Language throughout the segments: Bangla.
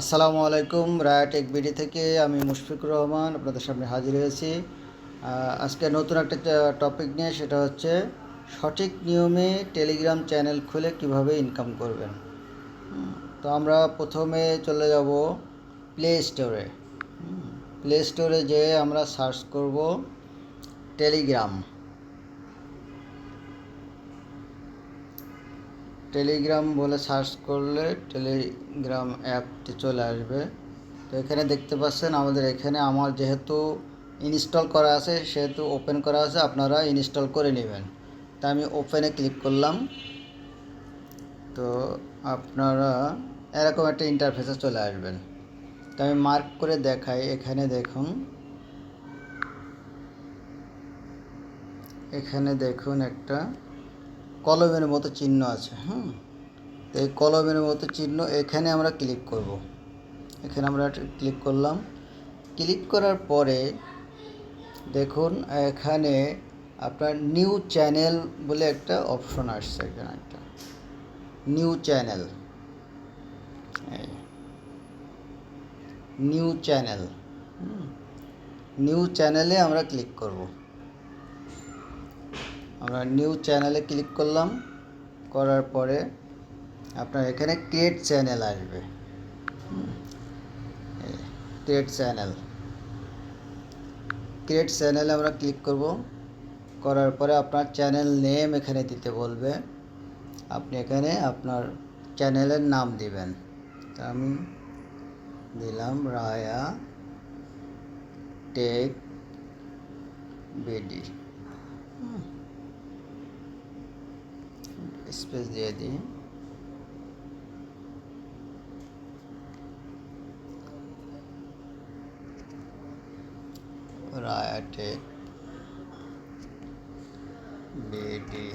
আসসালামু আলাইকুম রায়া টেক বিডি থেকে আমি মুশফিকুর রহমান আপনাদের সামনে হাজির হয়েছি। আজকে নতুন একটা টপিক নিয়ে সেটা হচ্ছে সঠিক নিয়মে টেলিগ্রাম চ্যানেল খুলে কীভাবে ইনকাম করবেন। তো আমরা প্রথমে চলে যাব প্লে স্টোরে প্লে স্টোরে যেয়ে আমরা সার্চ করব টেলিগ্রাম টেলিগ্রাম বলে সার্চ করলে টেলিগ্রাম অ্যাপটি চলে আসবে। তো এখানে দেখতে পাচ্ছেন আমাদের এখানে আমার যেহেতু ইনস্টল করা আছে, সেহেতু ওপেন করা আছে, আপনারা ইনস্টল করে নেবেন। তা আমি ওপেনে ক্লিক করলাম। তো আপনারা এরকম একটা ইন্টারফেসে চলে আসবেন। তো আমি মার্ক করে দেখাই, এখানে দেখুন। এখানে দেখুন একটা কলমের মতো চিহ্ন আছে, হুম? তো এই কলমের মতো চিহ্ন এখানে আমরা ক্লিক করব। এখানে আমরা ক্লিক করলাম। ক্লিক করার পরে দেখুন, এখানে আপনার নিউ চ্যানেল বলে একটা অপশন আসছে এখানে একটা। New channel new channel new চ্যানেলে আমরা ক্লিক করব। আমরা নিউ চ্যানেলে ক্লিক করলাম, করার পরে আপনার এখানে ক্রিয়েট চ্যানেল আসবে। ক্রিয়েট চ্যানেল ক্রিয়েট চ্যানেলে আমরা ক্লিক করব, করার পরে আপনার চ্যানেল নেম এখানে দিতে বলবে। আপনি এখানে আপনার চ্যানেলের নাম দিবেন। আমি দিলাম রায়া টেক বিডি। স্পেস দিয়ে দিই। রায়াটেক বিডি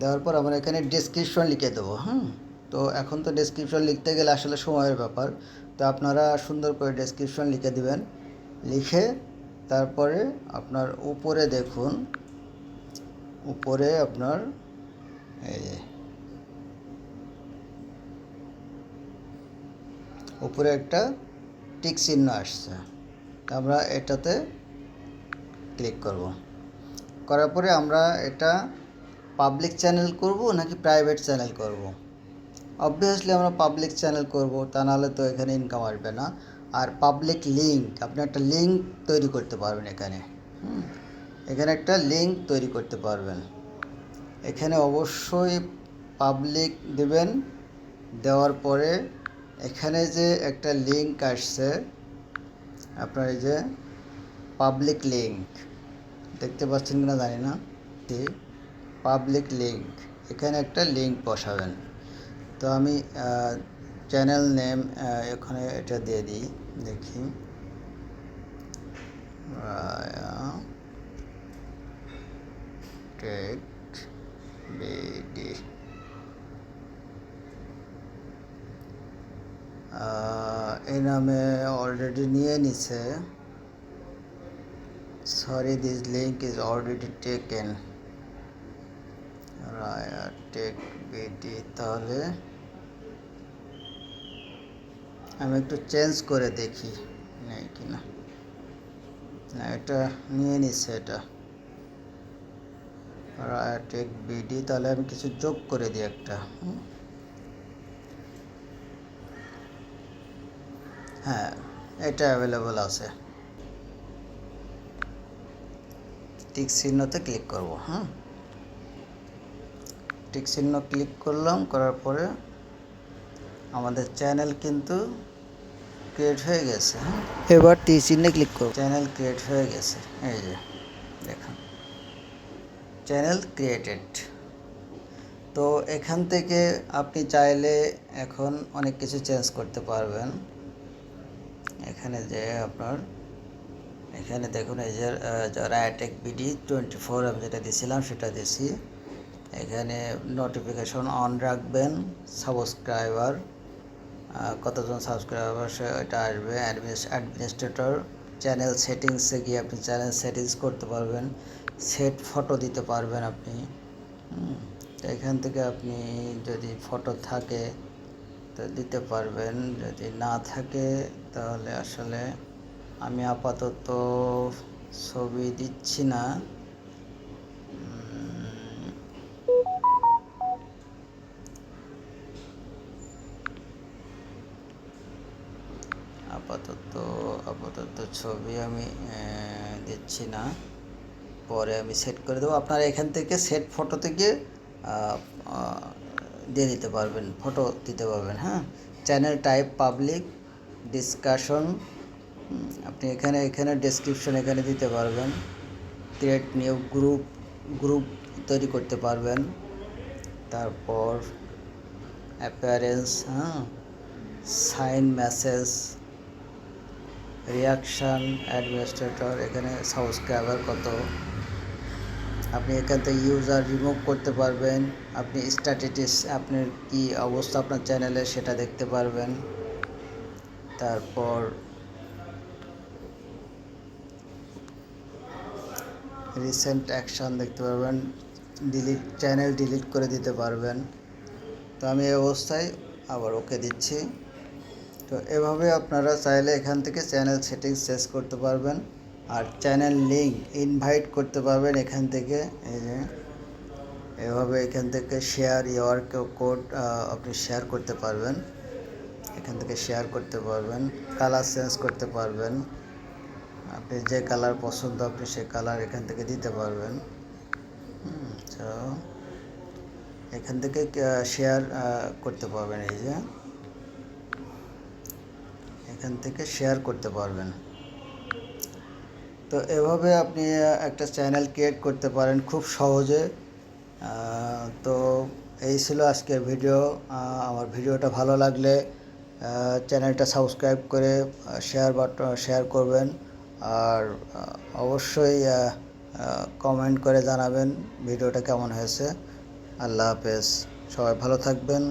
দেওয়ার পর আমরা এখানে ডেসক্রিপশন লিখে দেবো, হুম? তো এখন তো ডেসক্রিপশন লিখতে গেলে আসলে সময়ের ব্যাপার। তো আপনারা সুন্দর করে ডেসক্রিপশন লিখে দিবেন। লিখে তারপরে আপনার উপরে দেখুন উপরে আপনার এই যে, উপরে একটা টিক চিহ্ন আসছে। আমরা এটাতে ক্লিক করব। করার পরে আমরা এটা পাবলিক চ্যানেল করব নাকি প্রাইভেট চ্যানেল করব? অবভিয়াসলি আমরা পাবলিক চ্যানেল করব, তা নাহলে তো এখানে ইনকাম আসবে না। আর পাবলিক লিঙ্ক, আপনি একটা লিঙ্ক তৈরি করতে পারবেন এখানে। হুম। এখানে একটা লিঙ্ক তৈরি করতে পারবেন। এখানে অবশ্যই পাবলিক দেবেন। দেওয়ার পরে এখানে যে একটা লিঙ্ক আসছে, আপনার এই যে পাবলিক লিঙ্ক দেখতে পাচ্ছেন কিনা জানি না পাবলিক লিঙ্ক এখানে একটা লিঙ্ক বসাবেন। তো আমি চ্যানেল নেম এখানে এটা দিয়ে দিই, দেখি। টেক বিডি এই নামে অলরেডি নিয়ে নিছে। Sorry this link is already taken tech BD তাহলে। আমি একটু চেঞ্জ করে দেখি, নেই কিনা। না, এটা নিয়ে নিচ্ছে এটা। রায়া টেক বিডি তাহলে আমি কিছু যোগ করে দিই একটা হুম। হ্যাঁ এটা অ্যাভেলেবল আছে। টিক চিহ্নতে ক্লিক করব হ্যাঁ টিক চিহ্ন ক্লিক করলাম করার পরে আমাদের চ্যানেল কিন্তু ক্রিয়েট হয়ে গেছে হ্যাঁ এবার টি চিহ্নে ক্লিক করব। চ্যানেল ক্রিয়েট হয়ে গেছে এই যে দেখুন। চ্যানেল ক্রিয়েটেড তো এখান থেকে আপনি চাইলে এখন অনেক কিছু চেঞ্জ করতে পারবেন। এখানে যে আপনার, এখানে দেখুন এই যে রায়াটেক বিডি টোয়েন্টি ফোর আমি যেটা দিয়েছিলাম সেটা দিয়েছি এখানে নোটিফিকেশন অন রাখবেন সাবস্ক্রাইবার কতজন সাবস্ক্রাইবার এটা আসবে অ্যাডমিনিস্ট্রেটর চ্যানেল সেটিংসে গিয়ে আপনি চ্যানেল সেটিংস করতে পারবেন। সেট ফটো দিতে পারবেন আপনি। এখান থেকে আপনি যদি ফটো থাকে, তো দিতে পারবেন। যদি না থাকে, তাহলে আসলে আমি আপাতত ছবি দিচ্ছি না। আপাতত আপাতত ছবি আমি দিচ্ছি না। পরে আমি সেট করে দেবো। আপনারা এখান থেকে সেট ফটো থেকে দিয়ে দিতে পারবেন ফটো দিতে পারবেন হ্যাঁ? চ্যানেল টাইপ পাবলিক ডিসকাশন আপনি এখানে এখানে ডেসক্রিপশন এখানে দিতে পারবেন। ক্রিয়েট নিউ গ্রুপ গ্রুপ তৈরি করতে পারবেন। তারপর অ্যাপিয়ারেন্স হ্যাঁ? সাইন মেসেজ রিয়াকশান অ্যাডমিনিস্ট্রেটর এখানে সাবস্ক্রাইবার কত আপনি এখান থেকে ইউজার রিমুভ করতে পারবেন। আপনি স্ট্যাটিটিস আপনার কি অবস্থা আপনার চ্যানেলে সেটা দেখতে পারবেন। তারপর রিসেন্ট অ্যাকশন দেখতে পারবেন। ডিলিট চ্যানেল ডিলিট করে দিতে পারবেন। তো আমি এই অবস্থায় আবার ওকে দিচ্ছি। তো এভাবে আপনারা চাইলে এখান থেকে চ্যানেল সেটিংস চেঞ্জ করতে পারবেন আর চ্যানেল লিঙ্ক ইনভাইট করতে পারবেন এখান থেকে। এই যে, এভাবে এখান থেকে শেয়ার ইয়ার কোড আপনি শেয়ার করতে পারবেন। এখান থেকে শেয়ার করতে পারবেন কালার চেঞ্জ করতে পারবেন। আপনি যে কালার পছন্দ, আপনি সে কালার এখান থেকে দিতে পারবেন। তো এখান থেকে শেয়ার করতে পারবেন, এই যে। এখান থেকে শেয়ার করতে পারবেন। তো এভাবে আপনি একটা চ্যানেল ক্রিয়েট করতে পারেন খুব সহজে। তো এই ছিল আজকের ভিডিও আমার ভিডিওটা ভালো লাগলে চ্যানেলটা সাবস্ক্রাইব করে শেয়ার বাটন শেয়ার করবেন। আর অবশ্যই কমেন্ট করে জানাবেন ভিডিওটা কেমন হয়েছে। আল্লাহ হাফেজ। সবাই ভালো থাকবেন।